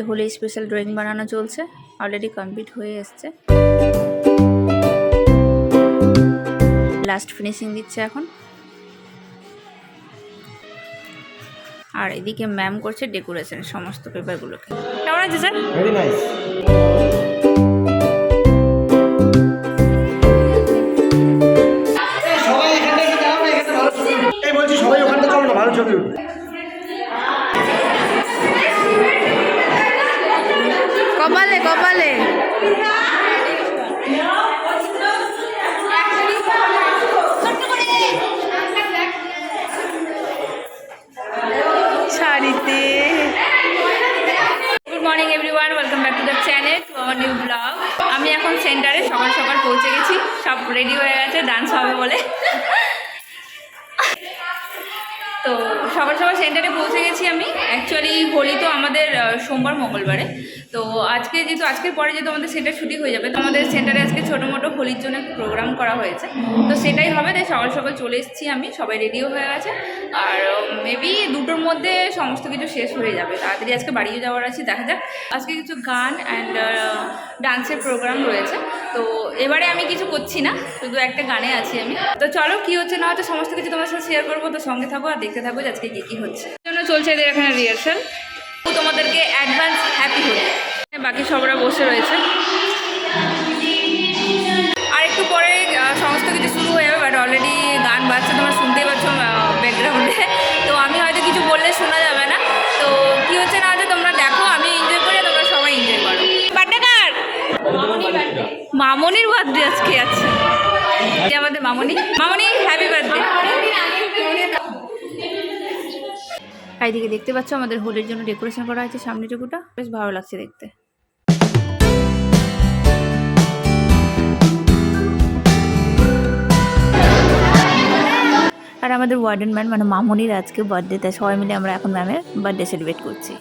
এদিকে Holi special drawing বানানো চলছে। অলরেডি কমপ্লিট হয়ে এসছে। লাস্ট ফিনিশিং দিচ্ছে এখন। আর এদিকে ম্যাম করছে ডেকোরেশন সমস্ত পেপারগুলোকে কেমন আছে স্যার ভেরি নাইস পৌঁছে গেছি। সব রেডি হয়ে গেছে ডান্স হবে বলে। তো সকাল সকাল সেন্টারে পৌঁছে গেছি আমি। অ্যাকচুয়ালি হোলি তো আমাদের সোমবার, মঙ্গলবারে। তো আজকে যেহেতু, আজকের পরে যেহেতু আমাদের সেন্টার ছুটি হয়ে যাবে, তো আমাদের সেন্টারে আজকে ছোটো মোটো হোলির জন্য প্রোগ্রাম করা হয়েছে। তো সেটাই হবে, তাই সকাল সকাল চলে এসেছি আমি, সবাই রেডিও হয়ে গেছে। আর মেবি দুটোর মধ্যে সমস্ত কিছু শেষ হয়ে যাবে। তাড়াতাড়ি আজকে বাড়িও যাওয়ার আছে, দেখা যাক। আজকে কিছু গান অ্যান্ড ডান্সের প্রোগ্রাম রয়েছে। তো এবারে আমি কিছু করছি না, শুধু একটা গানে আছি আমি। তো চলো, কি হচ্ছে না হচ্ছে সমস্ত কিছু তোমার সাথে শেয়ার করব, তো সঙ্গে থাকো আর দেখতে থাকো যে আজকে কী কী হচ্ছে। জন্য চলছে এদের এখানে রিহার্সাল তোমাদেরকে অ্যাডভান্স হ্যাপি হয়ে। বাকি সবরা বসে রয়েছে। মামনির বার্থডে আজকে আছে। আমাদের মামনি। মামনি হ্যাপি বার্থডে এইদিকে দেখতে পাচ্ছ, আমাদের হোলের জন্য ডেকোরেশন করা হয়েছে সামনেটুকুটা। বেশ ভালো লাগছে দেখতে। আর আমাদের ওয়ার্ডেন ম্যান মানে মামনির আজকে বার্থডে তাই সবাই মিলে আমরা এখন ম্যামের বার্থডে সেলিব্রেট করছি।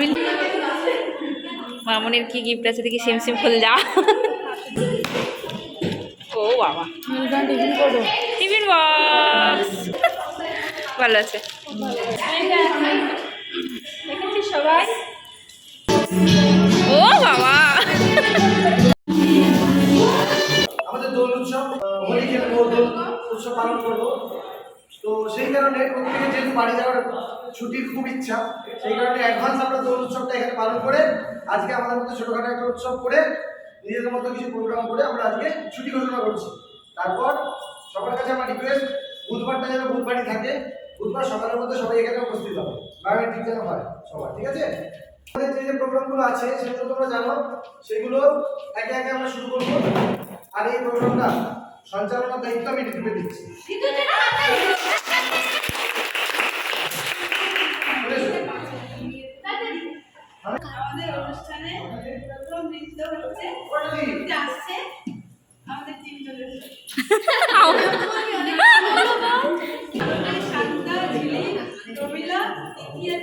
মিল্টন মামনের কি গিফট আছে দেখি, সিম সিম ফুল যা ও বাবা। Tiffin box. ভালো আছে। সবাই ও বাবা। তো সেই কারণে প্রত্যেকে যেহেতু বাড়ি যাওয়ার ছুটির খুব ইচ্ছা, সেই কারণে অ্যাডভান্স আমরা দোল উৎসবটা এখানে পালন করে আজকে আমাদের মধ্যে ছোটোখাটো একটা উৎসব করে নিজেদের মতো কিছু প্রোগ্রাম করে আমরা আজকে ছুটি ঘোষণা করছি। তারপর সবার কাছে আমার রিকোয়েস্ট বুধবারটা যেন বুধবারই থাকে, বুধবার সকালের মধ্যে সবাই এখানে উপস্থিত হবে। বায়োমেট্রিক যেন হয় সবার, ঠিক আছে? আমাদের যে যে প্রোগ্রামগুলো আছে, সেগুলো তোমরা জানো, সেগুলো একে একে আমরা শুরু করব। আর এই প্রোগ্রামটা সঞ্চালনার দায়িত্ব আমি ঋতুকে দিচ্ছি। আমাদের অনুষ্ঠানে প্রথম নৃত্য হচ্ছে আসছে আমাদের টিম শান্তা ঝিলি প্রমিলা ইতিহাস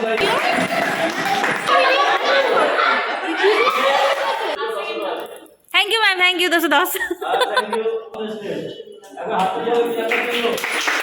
Thank you, ma'am. Thank you. This is awesome.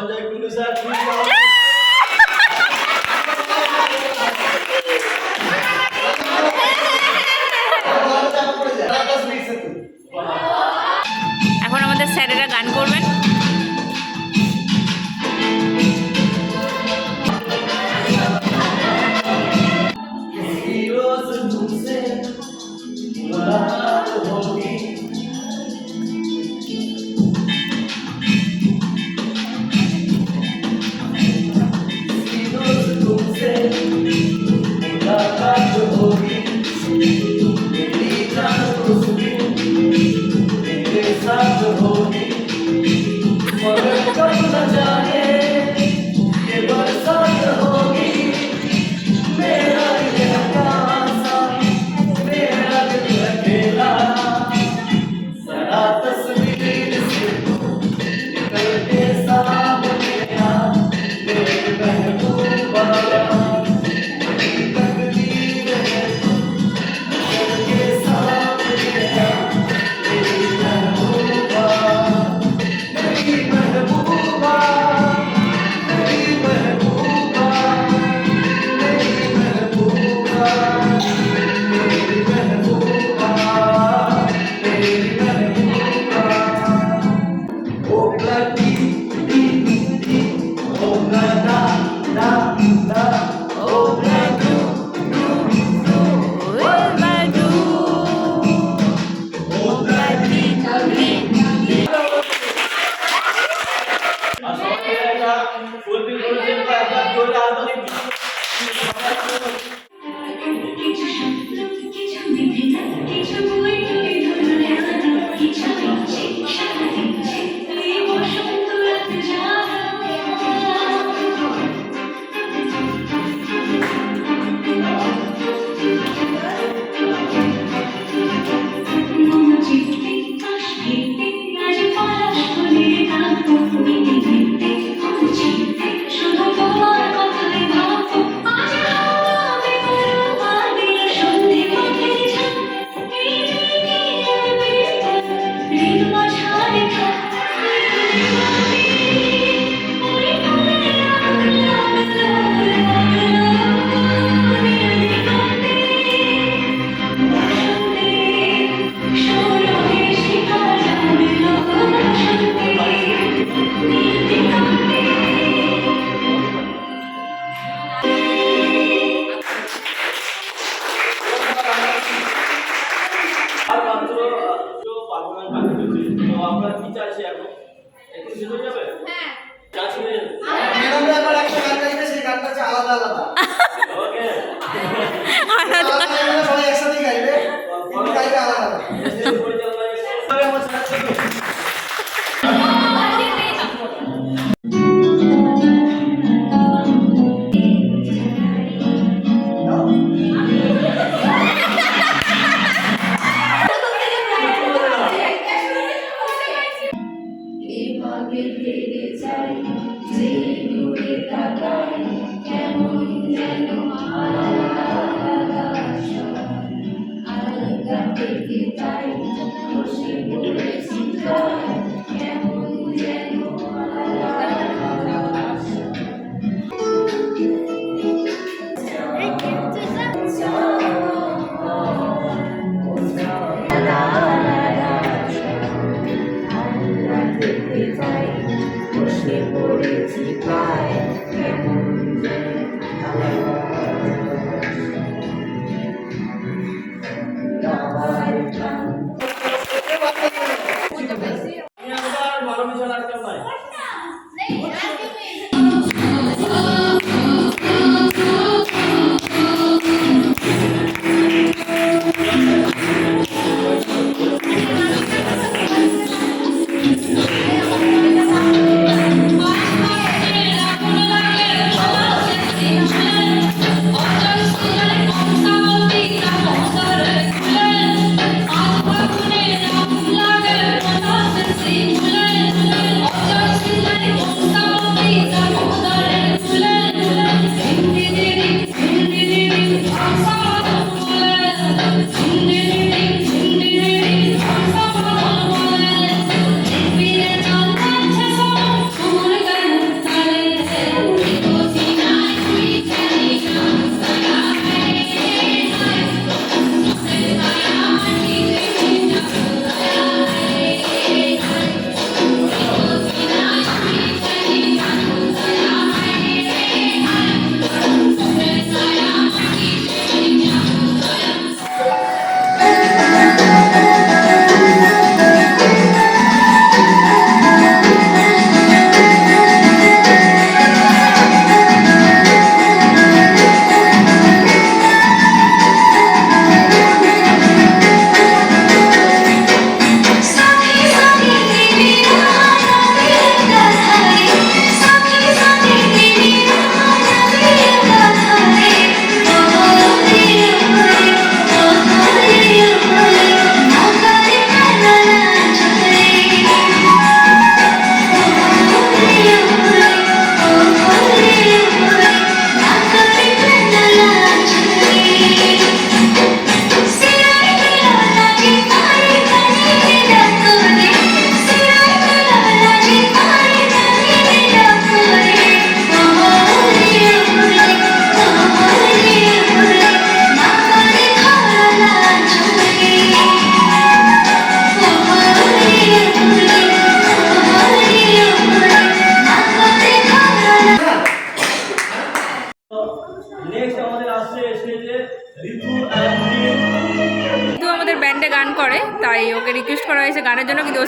हो जाए गुलू साहब I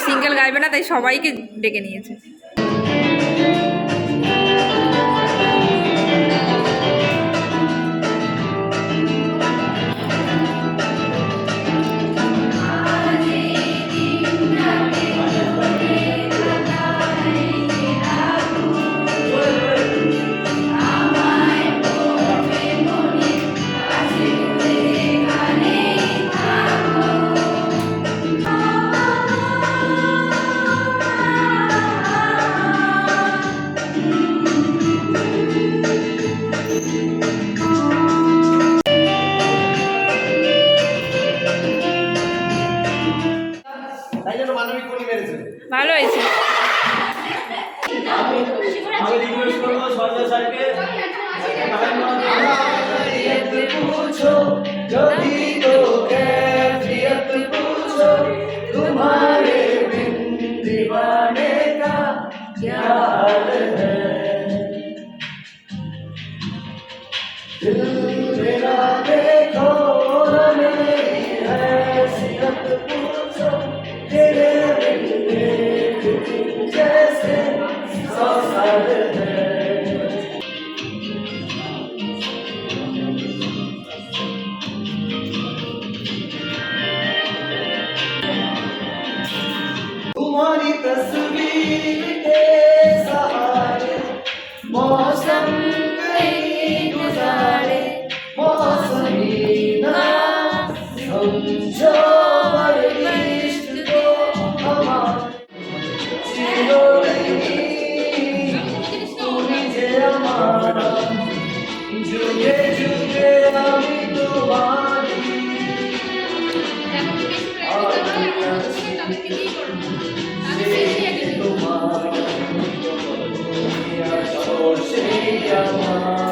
সিঙ্গেল গাইবে না তাই সবাইকে ডেকে নিয়েছে। ভালো হয়েছে। যদি Yeah.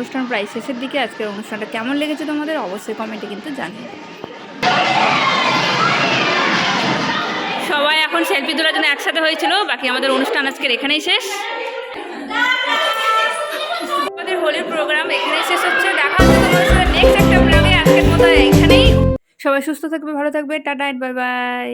অনুষ্ঠান প্রায় শেষের দিকে। আজকের অনুষ্ঠানটা কেমন লেগেছে তোমাদের? অবশ্যই কমেন্টে কিন্তু জানিয়ে সবাই এখন সেলফি তোলার জন্য একসাথে হয়েছিল। বাকি আমাদের অনুষ্ঠান আজকের এখানেই শেষ। আমাদের হোলির প্রোগ্রাম এখানেই শেষ হচ্ছে। দেখা হচ্ছে মতো এখানেই। সবাই সুস্থ থাকবে, ভালো থাকবে। Tata bye bye